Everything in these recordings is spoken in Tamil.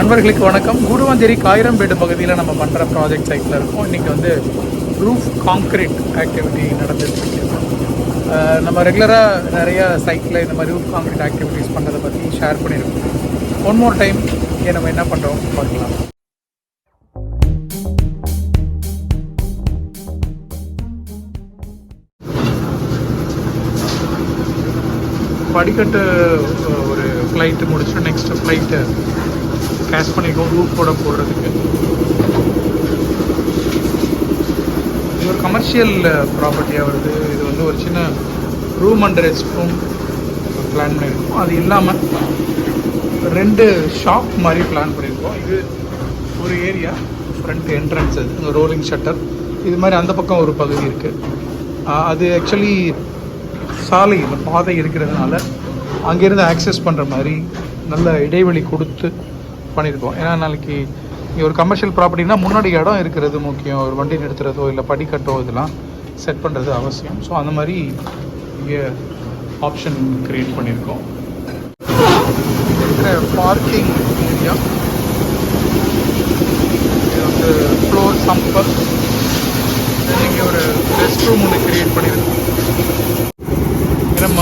நண்பர்களுக்கு வணக்கம். குருவாஞ்சேரி காயிரம்பேடு பகுதியில் நம்ம பண்ணுற ப்ராஜெக்ட் சைட்டில் இருக்கோம். இன்றைக்கி வந்து ரூஃப் காங்க்ரீட் ஆக்டிவிட்டி நடந்துட்டு நம்ம ரெகுலராக நிறைய சைட்டில் இந்த மாதிரி ரூஃப் காங்க்ரீட் ஆக்டிவிட்டிஸ் பண்ணுறதை பற்றி ஷேர் பண்ணியிருக்கோம் ஒன் மோர் டைம் இங்கே நம்ம என்ன பண்ணுறோம் பார்க்கலாம். படிக்கட்டு ஒரு ஃப்ளைட்டு முடிச்சுட்டு நெக்ஸ்ட் ஃப்ளைட்டு கேஷ் பண்ணிக்கோ ரூஃப் போட போடுறதுக்கு. இது ஒரு கமர்ஷியல் ப்ராப்பர்ட்டியாக uh, வருது. இது வந்து ஒரு சின்ன room and rest room plan பண்ணியிருக்கோம். அது இல்லாமல் ரெண்டு ஷாப் மாதிரி பிளான் பண்ணியிருக்கோம். இது ஒரு ஏரியா ஃப்ரண்ட் என்ட்ரன்ஸ் அது ரோலிங் ஷட்டர் இது மாதிரி அந்த பக்கம் ஒரு பகுதி இருக்குது அது ஆக்சுவலி சாலை இந்த பாதை இருக்கிறதுனால அங்கேருந்து ஆக்சஸ் பண்ணுற மாதிரி நல்ல இடைவெளி கொடுத்து பண்ணியிருக்கோம் ஏன்னா நாளைக்கு இங்கே ஒரு கமர்ஷியல் ப்ராப்பர்ட்டினா முன்னாடி இடம் இருக்கிறது முக்கியம். ஒரு வண்டி நிறுத்துறதோ இல்லை படிக்கட்டோ இதெல்லாம் செட் பண்ணுறது அவசியம். ஸோ அந்த மாதிரி இங்கே ஆப்ஷன் க்ரியேட் பண்ணியிருக்கோம் இருக்கிற பார்க்கிங் ஏரியா இது வந்து ஃப்ளோர் சம்பர் இங்கே ஒரு ரெஸ்ட் ரூம் ஒன்று க்ரியேட் பண்ணியிருக்கோம் நம்ம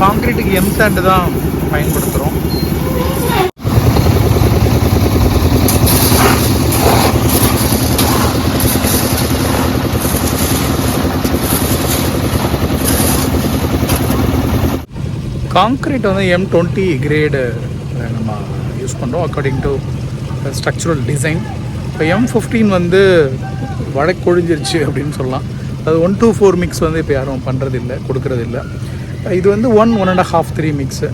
காங்க்ரீட்டுக்கு எம் சாண்டு தான் பயன்படுத்துகிறோம் காங்க்ரீட் வந்து எம் டுவெண்ட்டி கிரேடு நம்ம யூஸ் பண்ணுறோம் அக்கார்டிங் டு ஸ்ட்ரக்சுரல் டிசைன் இப்போ எம் ஃபிஃப்டீன் வந்து வழக்கொழிஞ்சிருச்சு அப்படின்னு சொல்லலாம். அது ஒன் டூ ஃபோர் மிக்ஸ் வந்து இப்போ யாரும் பண்ணுறதில்ல கொடுக்கறதில்ல. இது வந்து one one and half three mix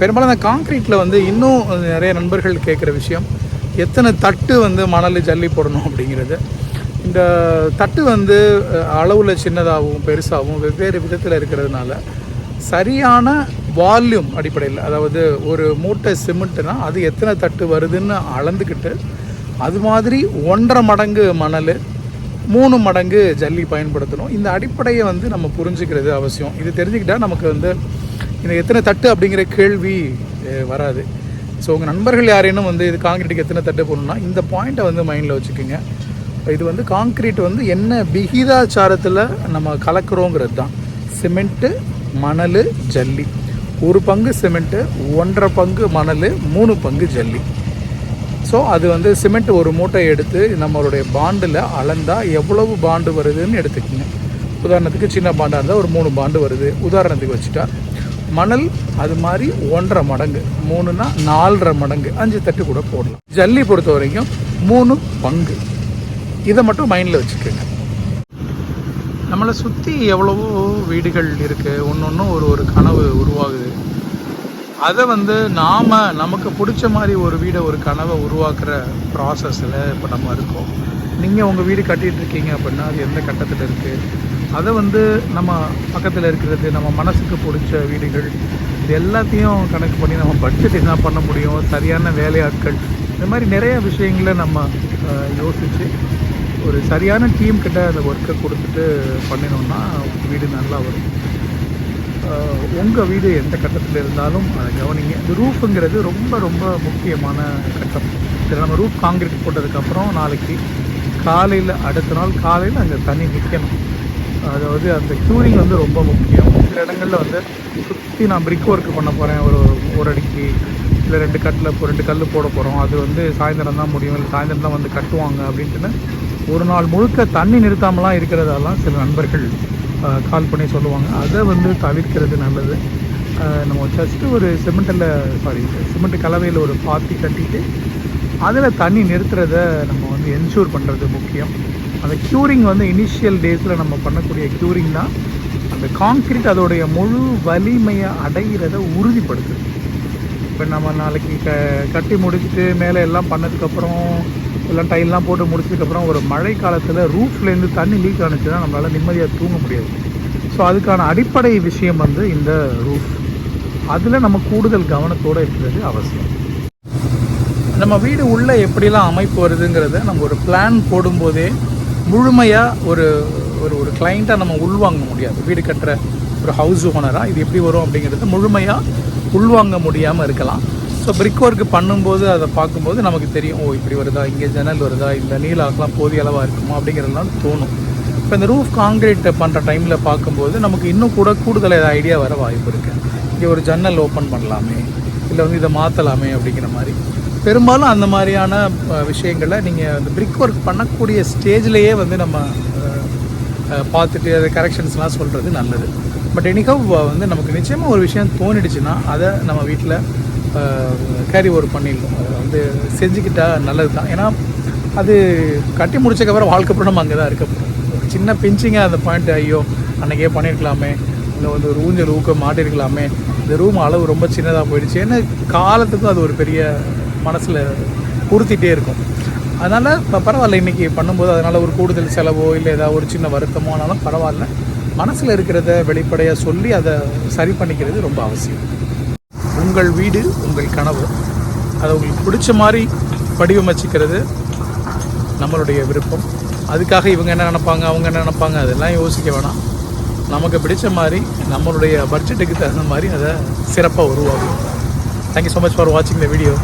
பெரும்பாலும் அந்த காங்க்ரீட்டில் வந்து இன்னும் நிறைய நண்பர்கள் கேட்குற விஷயம் எத்தனை தட்டு வந்து மணல் ஜல்லி போடணும் அப்படிங்கிறது. இந்த தட்டு வந்து அளவில் சின்னதாகவும் பெருசாகவும் வெவ்வேறு விதத்தில் இருக்கிறதுனால சரியான வால்யூம் அடிப்படையில் அதாவது ஒரு மூட்டை சிமெண்ட்னா அது எத்தனை தட்டு வருதுன்னு அளந்துக்கிட்டு அது மாதிரி ஒன்றரை மடங்கு மணல் மூணு மடங்கு ஜல்லி பயன்படுத்தணும். இந்த அடிப்படையை வந்து நம்ம புரிஞ்சுக்கிறது அவசியம். இது தெரிஞ்சுக்கிட்டால் நமக்கு வந்து இந்த எத்தனை தட்டு? அப்படிங்கிற கேள்வி வராது. ஸோ உங்கள் நண்பர்கள் யாரேனும் வந்து இது காங்கிரீட்டுக்கு எத்தனை தட்டு போடணும்னா இந்த பாயிண்ட்டை வந்து மைண்டில் வச்சுக்கோங்க. இது வந்து காங்கிரீட் வந்து என்ன விகிதாச்சாரத்தில் நம்ம கலக்கிறோங்கிறது தான். சிமெண்ட்டு மணல் ஜல்லி. ஒரு பங்கு சிமெண்ட்டு ஒன்றரை பங்கு மணல் மூணு பங்கு ஜல்லி. ஸோ அது வந்து சிமெண்ட் ஒரு மூட்டை எடுத்து நம்மளுடைய பாண்டில் அளந்தால் எவ்வளவு பாண்டு வருதுன்னு எடுத்துக்கோங்க. உதாரணத்துக்கு சின்ன பாண்டாக இருந்தால் ஒரு மூணு பாண்டு வருது. உதாரணத்துக்கு வச்சுட்டா மணல் அது மாதிரி ஒன்றரை மடங்கு மூணுனா நாலரை மடங்கு அஞ்சு தட்டு கூட போடலாம். ஜல்லி பொறுத்த வரைக்கும் மூணு பங்கு. இதை மட்டும் மைண்டில் வச்சுக்கோங்க. நம்மளை சுற்றி எவ்வளவோ வீடுகள் இருக்குது ஒன்று ஒன்றும் ஒரு ஒரு கனவு உருவாகுது. அதை வந்து நாம் நமக்கு பிடிச்ச மாதிரி ஒரு வீடை ஒரு கனவை உருவாக்குற ப்ராசஸில் இப்போ நம்ம இருக்கோம். நீங்கள் உங்கள் வீடு கட்டிகிட்டு இருக்கீங்க அப்படின்னா அது எந்த கட்டத்தில் இருக்குது அதை வந்து நம்ம பக்கத்தில் இருக்கிறது நம்ம மனசுக்கு பிடிச்ச வீடுகள் இது எல்லாத்தையும் கணக்கு பண்ணி நம்ம பட்ஜெட் என்ன பண்ண முடியும்? சரியான வேலையாட்கள். இந்த மாதிரி நிறைய விஷயங்களை நம்ம யோசித்து ஒரு சரியான டீம் கிட்ட அந்த ஒர்க்கை கொடுத்துட்டு பண்ணினோம்னா வீடு நல்லா வரும். உங்கள் வீடு எந்த கட்டத்தில் இருந்தாலும் அதை கவனிங்க. இந்த ரூஃபுங்கிறது ரொம்ப ரொம்ப முக்கியமான கட்டம். இதில் நம்ம ரூஃப் காங்கிரீட் போட்டதுக்கப்புறம் நாளைக்கு காலையில் அடுத்த நாள் காலையில் அங்கே தண்ணி நிற்கணும் அதாவது அந்த க்யூரிங் வந்து ரொம்ப முக்கியம். சில இடங்களில் வந்து சுற்றி நான் பிரிக் ஒர்க் பண்ண போகிறேன் ஒரு ஒரு அடிக்கு இல்லை ரெண்டு கட்டில் இப்போ ரெண்டு கல் போட போகிறோம் அது வந்து சாயந்தரம் தான் முடியும். இல்லை சாயந்தரம் தான் வந்து கட்டுவாங்க அப்படின்ட்டுன்னு ஒரு நாள் முழுக்க தண்ணி நிறுத்தாமலாம் இருக்கிறதெல்லாம் சில நண்பர்கள் கால் பண்ணி சொல்லுவாங்க. அதை வந்து தவிர்க்கிறது நல்லது. நம்ம ஜஸ்ட்டு ஒரு சிமெண்ட்டில் சாரி சிமெண்ட் கலவையில் ஒரு பாத்தி கட்டிட்டு அதில் தண்ணி நிறுத்துறத நம்ம வந்து என்ஷூர் பண்ணுறது முக்கியம். அந்த க்யூரிங் வந்து இனிஷியல் டேஸில் நம்ம பண்ணக்கூடிய க்யூரிங் தான். அந்த காங்க்ரீட் அதோடைய முழு வலிமையை அடைகிறத உறுதிப்படுத்துது. இப்போ நம்ம நாளைக்கு க கட்டி முடிச்சுட்டு மேலே எல்லாம் பண்ணதுக்கப்புறம் எல்லாம் டைல்லாம் போட்டு முடிச்சதுக்கப்புறம் ஒரு மழை காலத்தில் ரூஃப்லேருந்து தண்ணி லீக் ஆனிச்சுன்னா நம்மளால் நிம்மதியாக தூங்க முடியாது. ஸோ அதுக்கான அடிப்படை விஷயம் வந்து இந்த ரூஃப் அதில் நம்ம கூடுதல் கவனத்தோடு இருக்கிறது அவசியம். நம்ம வீடு உள்ளே எப்படிலாம் அமைப்பு வருதுங்கிறத நம்ம ஒரு பிளான் போடும்போதே முழுமையாக ஒரு ஒரு ஒரு கிளைண்ட்டாக நம்ம உள்வாங்க முடியாது. வீடு கட்டுற ஒரு ஹவுஸ் ஓனராக இது எப்படி வரும் அப்படிங்கிறது முழுமையாக உள்வாங்க முடியாமல் இருக்கலாம். ஸோ பிரிக் ஒர்க் பண்ணும்போது அதை பார்க்கும்போது நமக்கு தெரியும் ஓ இப்படி வருதா? இங்கே ஜன்னல் வருதா? இந்த நீலாக்கெலாம் போதிய அளவாக இருக்குமா? அப்படிங்கிறதுலாம் தோணும். இப்போ இந்த ரூஃப் காங்கிரீட் பண்ணுற டைமில் பார்க்கும்போது நமக்கு இன்னும் கூட கூடுதல் ஏதாவது ஐடியா வர வாய்ப்பு இருக்குது இங்கே ஒரு ஜன்னல் ஓப்பன் பண்ணலாமே இல்லை வந்து இதை மாற்றலாமே அப்படிங்கிற மாதிரி. பெரும்பாலும் அந்த மாதிரியான விஷயங்களை நீங்கள் அந்த பிரிக் ஒர்க் பண்ணக்கூடிய ஸ்டேஜ்லேயே வந்து நம்ம பார்த்துட்டு அது கரெக்ஷன்ஸ்லாம் சொல்கிறது நல்லது. பட் எனிகவ் uh, வந்து நமக்கு நிச்சயமாக ஒரு விஷயம் தோணிடுச்சுன்னா அதை நம்ம வீட்டில் கேரி ஓவர் பண்ணிடணும். அதை வந்து செஞ்சுக்கிட்டால் நல்லது தான் ஏன்னா அது கட்டி முடிச்சக்கப்புறம் வாழ்க்கை நம்ம அங்கே தான் இருக்க போகிறோம் ஒரு சின்ன பிஞ்சிங்காக அந்த பாயிண்ட் ஐயோ அன்றைக்கே பண்ணியிருக்கலாமே இல்லை வந்து ஒரு ஊஞ்சல் ஊக்க மாட்டிருக்கலாமே. இந்த ரூம் அளவு ரொம்ப சின்னதாக போயிடுச்சு. ஏன்னா காலத்துக்கும் அது ஒரு பெரிய மனசில் உறுத்திட்டே இருக்கும். அதனால் இப்போ பரவாயில்ல. இன்றைக்கி பண்ணும்போது அதனால் ஒரு கூடுதல் செலவோ இல்லை ஏதாவது ஒரு சின்ன வருத்தமோ ஆனாலும் பரவாயில்ல. மனசில் இருக்கிறத வெளிப்படையாக சொல்லி அதை சரி பண்ணிக்கிறது ரொம்ப அவசியம். உங்கள் வீடு உங்கள் கனவு அதை உங்களுக்கு பிடிச்ச மாதிரி வடிவமைச்சிக்கிறது நம்மளுடைய விருப்பம். அதுக்காக இவங்க என்ன நினப்பாங்க அவங்க என்ன நினைப்பாங்க அதெல்லாம் யோசிக்க வேணாம். நமக்கு பிடிச்ச மாதிரி நம்மளுடைய பட்ஜெட்டுக்கு தகுந்த மாதிரி அதை சிறப்பாக உருவாகும் தேங்க்யூ ஸோ மச் ஃபார் வாட்சிங் த வீடியோ